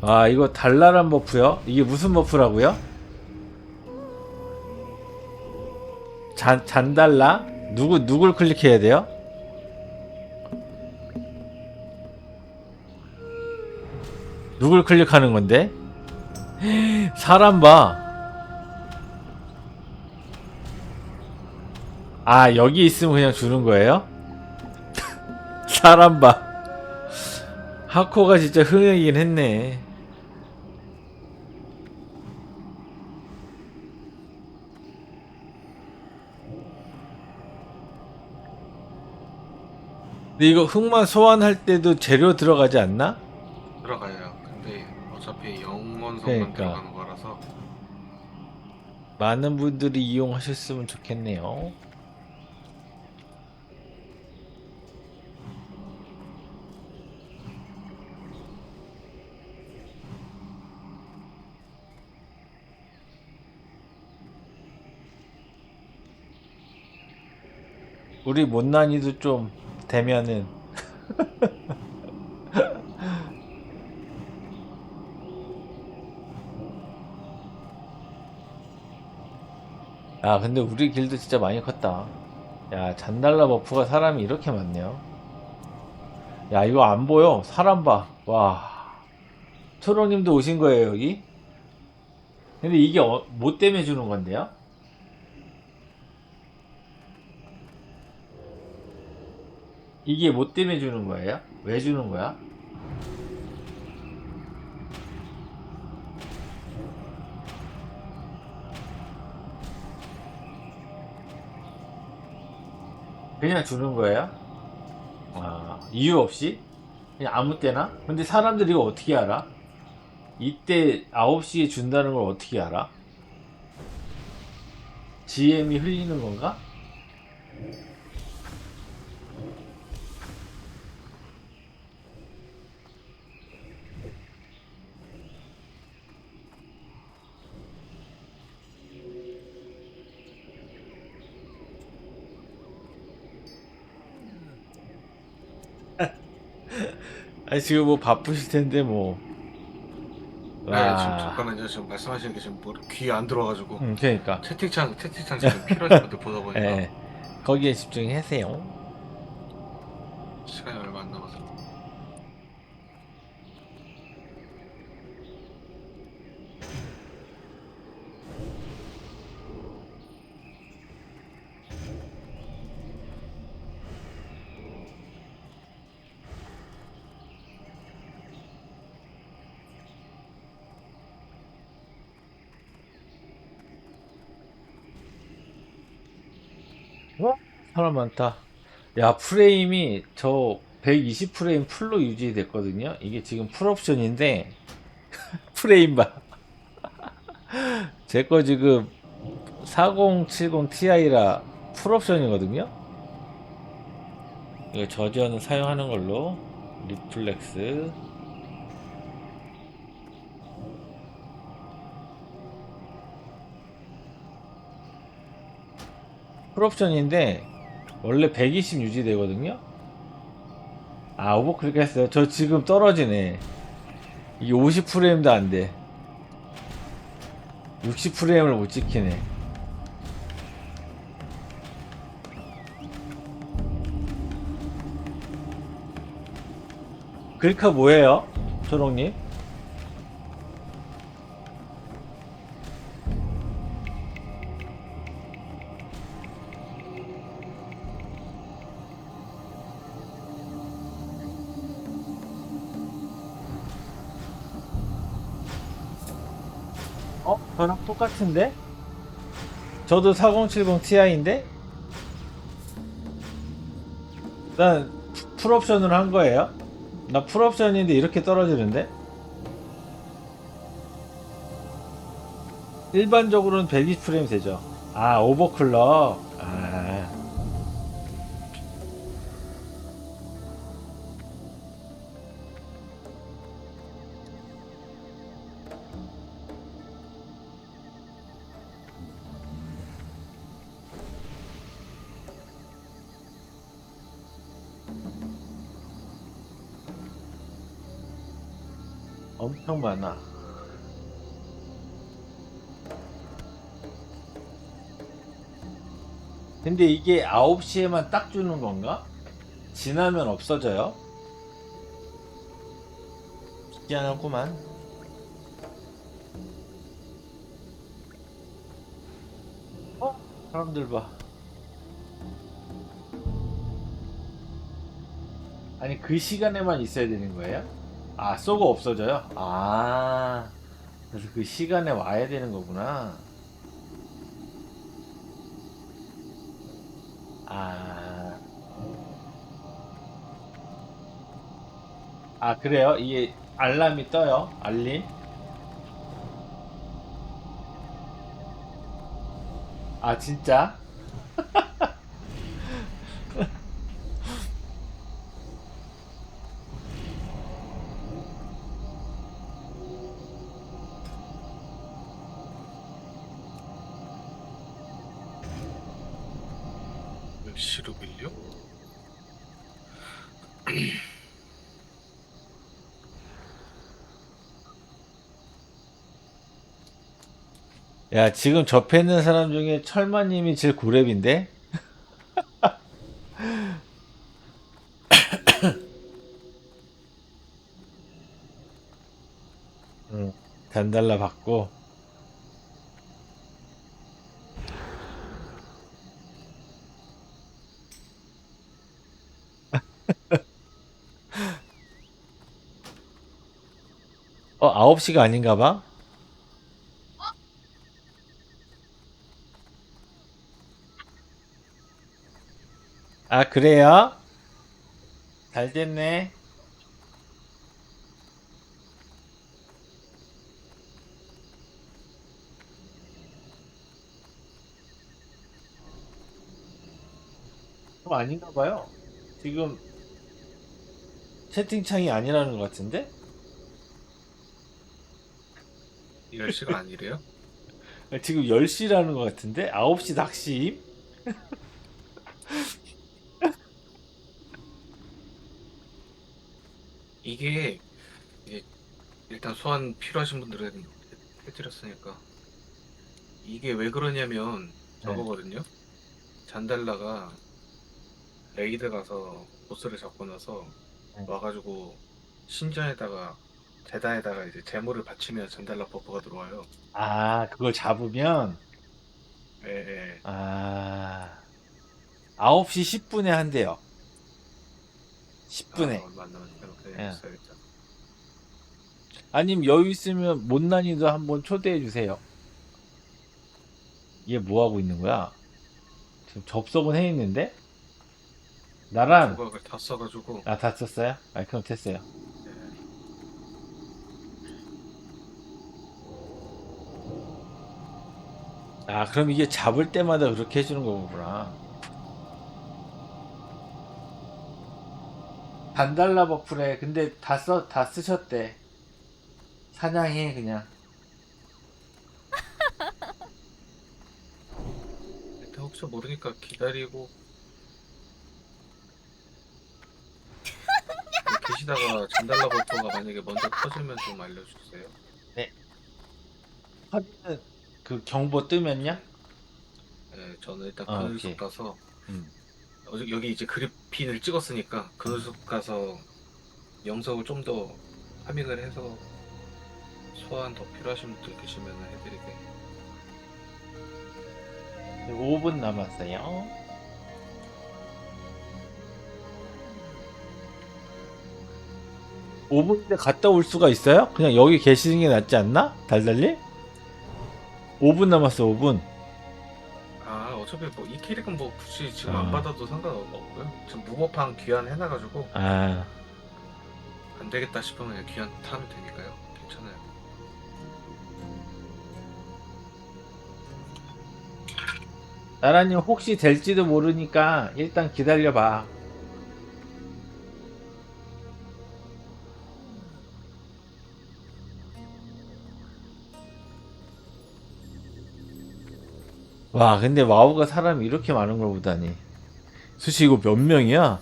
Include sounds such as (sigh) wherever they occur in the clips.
아 이거 달랄한 버프요? 이게 무슨 버프라고요? 잔 잔달라? 누구 누굴 클릭해야 돼요? 누굴 클릭하는 건데? (gasps) 사람 봐. 아 여기 있으면 그냥 주는 거예요? (laughs) 사람 봐. 하코가 진짜 흥이긴 했네. 근데 이거 흑만 소환할 때도 재료 들어가지 않나? 들어가요. 근데 어차피 영원성만 그러니까. 들어가는 거라서 많은 분들이 이용하셨으면 좋겠네요. 우리 못난이도 좀 되면은. (laughs) 아 근데 우리 길도 진짜 많이 컸다. 야 잔달라 버프가 사람이 이렇게 많네요. 야 이거 안 보여. 사람 봐와. 초롱님도 오신 거예요 여기? 근데 이게 어, 뭐 때문에 주는 건데요? 이게 뭐 때문에 주는 거예요? 왜 주는 거야? 그냥 주는 거예요? 아, 이유 없이? 그냥 아무 때나? 근데 사람들이 이거 어떻게 알아? 이때 9시에 준다는 걸 어떻게 알아? GM이 흘리는 건가? (laughs) 아니 지금 뭐 바쁘실 텐데 뭐. 네, 지금 잠깐만요. 지금 말씀하시는 게 지금 귀에 안 들어가지고 음, 그러니까. 채팅창 채팅창 지금 필요하신 것들 보다 보니까 예. 거기에 집중하세요. 시간이 얼마 안 남아서 사람 많다. 야, 프레임이 저 120 프레임 풀로 유지됐거든요. 이게 지금 풀옵션인데 (laughs) 프레임 봐. (laughs) 제 거 지금 4070 Ti라 풀옵션이거든요. 이거 저지어는 사용하는 걸로 리플렉스 풀옵션인데 원래 120 유지되거든요. 아 오버클릭 했어요. 저 지금 떨어지네. 이게 50 프레임도 안 돼. 60 프레임을 못 지키네. 글카 뭐예요? 초롱님? 똑같은데? 저도 4070 Ti인데? 난 풀옵션으로 한 거예요? 나 풀옵션인데 이렇게 떨어지는데? 일반적으로는 120프레임 되죠. 아, 오버클럭. 엄청 많아. 근데 이게 9시에만 딱 주는 건가? 지나면 없어져요? 희한하구만. 어? 사람들 봐. 아니 그 시간에만 있어야 되는 거예요? 아 쏘고 없어져요? 아 그래서 그 시간에 와야 되는 거구나 아, 아 그래요? 이게 알람이 떠요? 알림? 아 진짜? 밀려? (clears throat) 야 지금 접해 있는 사람 중에 철마님이 제일 고렙인데? (clears throat) 응, 단달러 받고 어 9시가 아닌가 봐? 아 그래요? 잘 됐네 어, 아닌가 봐요 지금 채팅창이 아니라는 것 같은데? 10시가 아니래요? (laughs) 지금 10시라는 것 같은데? 9시 낚시임? (laughs) 이게 이게 일단 소환 필요하신 분들은 해드렸으니까 이게 왜 그러냐면 저거거든요. 잔달라가 레이드 가서 보스를 잡고 나서 네. 와가지고 신전에다가 재단에다가 이제 재물을 바치면 잔달라 버프가 들어와요. 아 그걸 잡으면 예, 예. 아 9시 10분에 한대요 10분에 아, 맞나 맞나 그렇게 예. 아님 여유 있으면 못난이도 한번 초대해 주세요. 얘 뭐 하고 있는 거야? 지금 접속은 해 있는데 나랑 조각을 다 써가지고 아 다 썼어요? 아 그럼 됐어요. 예. 아 그럼 이게 잡을 때마다 그렇게 해주는 거구나. 반달라 버프래. 근데 다 써, 다 쓰셨대. 사냥해 그냥. 일단 혹시 모르니까 기다리고 계시다가 잔달라 버프가 만약에 먼저 터지면 좀 알려주세요. 하면은 그 경보 뜨면요? 네, 저는 일단 아, 그늘숲 오케이. 가서 음. 어, 여기 이제 그리핀을 찍었으니까 그늘숲 가서 영석을 좀 더 파밍을 해서 소환 더 필요하신 분들 계시면 해드리게. 5분 남았어요. 오분인데 갔다 올 수가 있어요? 그냥 여기 계시는 게 낫지 않나? 달달리? 5분 남았어, 5분. 아 어차피 뭐 이 캐릭은 뭐 굳이 지금 아. 안 받아도 상관없고요. 지금 무법한 귀환 해놔가지고 아, 안 되겠다 싶으면 그냥 귀환 타면 되니까요. 괜찮아요. 나라님 혹시 될지도 모르니까 일단 기다려봐. 와 근데 마오가 사람이 이렇게 많은 걸 보다니. 수시 이거 몇 명이야?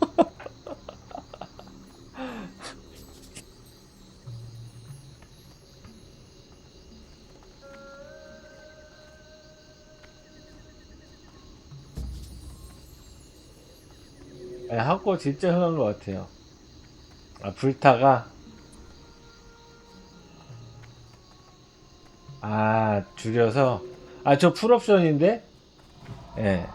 (laughs) 네, 하고 진짜 흥한 것 같아요. 아 불타가? 아 줄여서? 아 저 풀옵션인데? 예.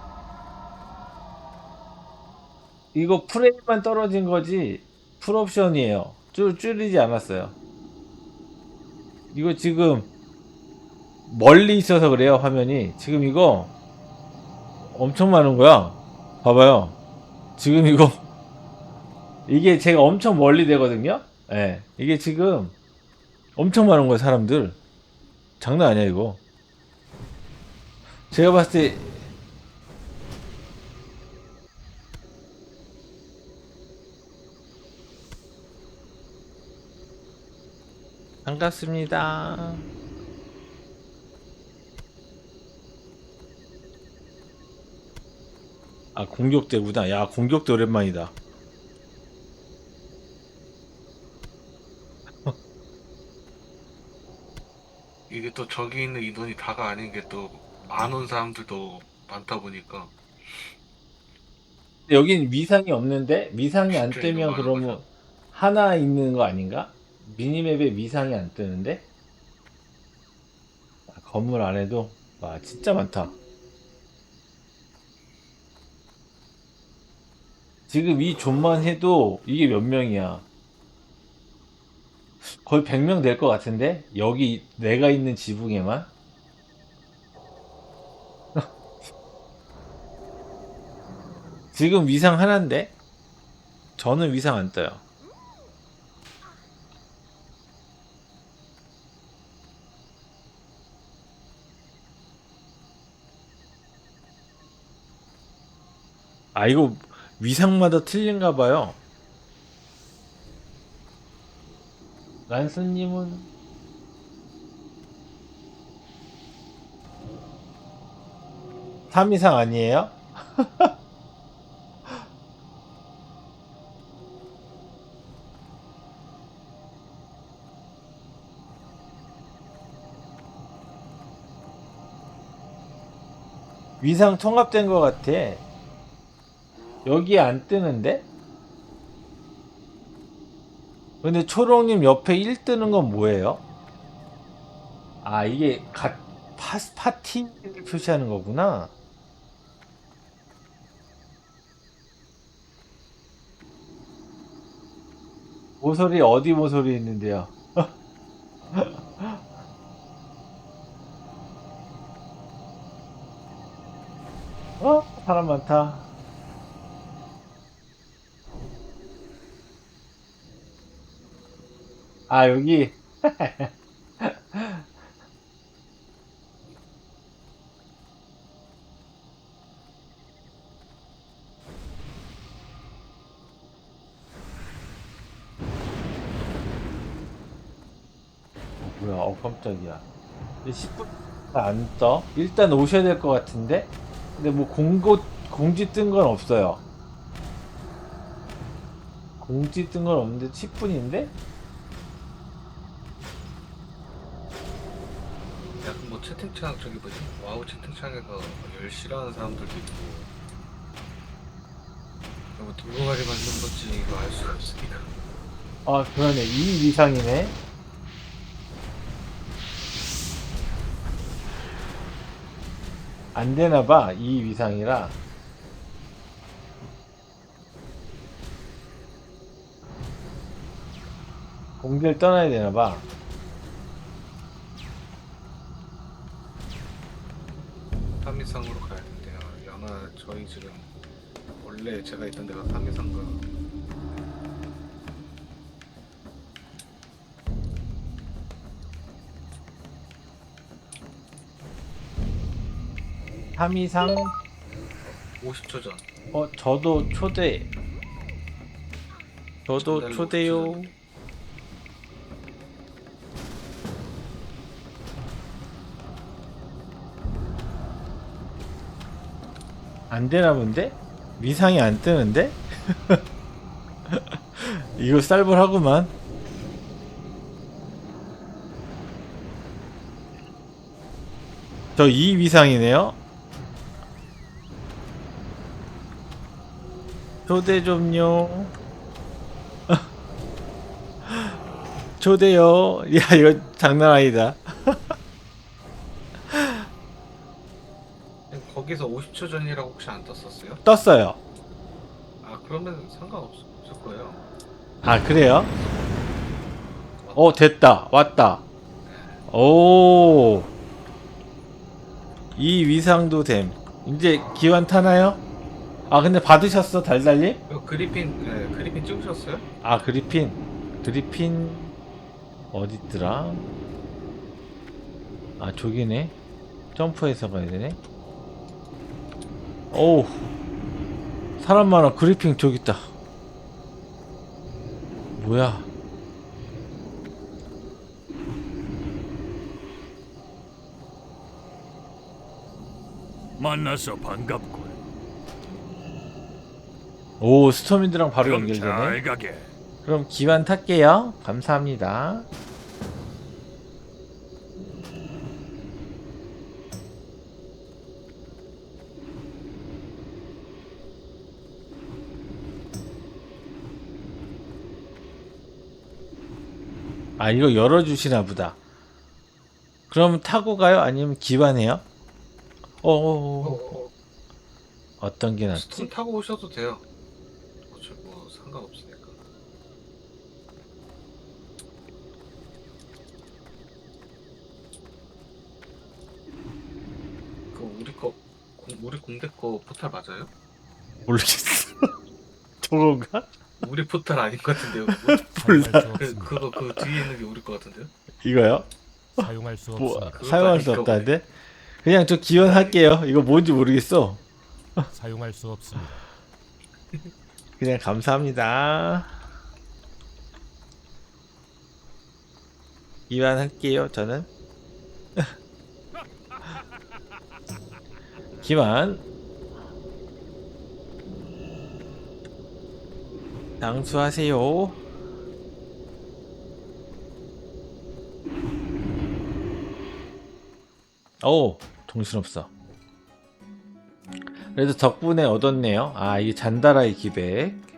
이거 프레임만 떨어진 거지 풀옵션이에요. 줄 줄이지 않았어요. 이거 지금 멀리 있어서 그래요 화면이. 지금 이거 엄청 많은 거야. 봐봐요. 지금 이거 (laughs) 이게 제가 엄청 멀리 되거든요? 예. 이게 지금 엄청 많은 거야 사람들. 장난 아니야 이거 제가 봤을 때 반갑습니다. 아 공격대구나 야 공격대 오랜만이다. 이게 또 저기 있는 인원이 다가 아닌 게또 안온 사람들도 많다 보니까 여긴 위상이 없는데 위상이 안 진짜 뜨면 이거 많은 그러면 거죠. 하나 있는 거 아닌가? 미니맵에 위상이 안 뜨는데? 아, 건물 안에도 와 진짜 많다. 지금 이 존만 해도 이게 몇 명이야? 거의 100명 될 것 같은데? 여기 내가 있는 지붕에만? 지금 위상 하나인데? 저는 위상 안 떠요. 아, 이거 위상마다 틀린가 봐요. 란스님은 삼이상 아니에요? (laughs) 위상 통합된 것 같아. 여기 안 뜨는데? 근데 초롱님 옆에 1 뜨는 건 뭐예요? 아, 이게 가, 파, 파티를 표시하는 거구나. 모서리 어디 모서리 있는데요? (laughs) 어? 사람 많다. 아, 여기. (laughs) 뭐야, 어, 깜짝이야. 10분 안 떠? 일단 오셔야 될 것 같은데? 근데 뭐 공고, 공지 뜬 건 없어요. 공지 뜬 건 없는데 10분인데? 약간 뭐 채팅창 저기 뭐지 와우 채팅창에서 열시라는 사람들도 있고 뭐 누구 말이 맞는 건지 이거 알 수가 없으니까 아, 그러네. 2 이상이네. 안 되나 봐. 이 위상이라. 공대를 떠나야 되나 봐. 삼미상으로 가야 된대요. 아마 저희 지금 원래 제가 있던 데가 삼미상과 323. 50초 전. 어, 저도 초대. 저도 초대요. 안 되나 본데? 위상이 안 뜨는데? (laughs) 이거 쌀벌하구만. 저이 위상이네요? 초대 좀요. 초대요. 야 이거 장난 아니다. 거기서 50초 전이라고 혹시 안 떴었어요? 떴어요. 아 그러면 상관없을 거예요. 아 그래요? 어 됐다 왔다. 오. 이 위상도 됨. 이제 기환 타나요? 아 근데 받으셨어 달달님? 어, 그리핀 네, 그리핀 찍으셨어요? 아 그리핀. 그리핀 어딨더라? 아 저기네. 점프해서 가야 되네. 오우. 사람 많아. 그리핀 저기 있다. 뭐야? 만나서 반갑군. 오 스토민드랑 바로 그럼 연결되네 잘 가게. 그럼 기반 탈게요 감사합니다 아 이거 열어주시나 보다 그럼 타고 가요? 아니면 기반해요? 어, 어어 어 어, 어떤 게 스톤 낫지? 타고 오셔도 돼요. 뭐 상관없으니까. 그 우리 거 공- 우리 공대 거 포탈 맞아요? 모르겠어 (laughs) 저건가? 우리 포탈 아닌 것 같은데요. 그거? (laughs) 몰라. 그. 그거 그 뒤에 있는 게 우리 거 같은데요? 이거요? 사용할 수 뭐 없습니다. 사용할 수 없다는데? 그냥 저 기원할게요. 이거 뭔지 모르겠어. 사용할 수 없습니다. (laughs) 그냥 감사합니다. 기환할게요. 저는 (laughs) 기환 장수하세요. 오 정신없어. 그래도 덕분에 얻었네요. 아 이게 잔다라의 기백.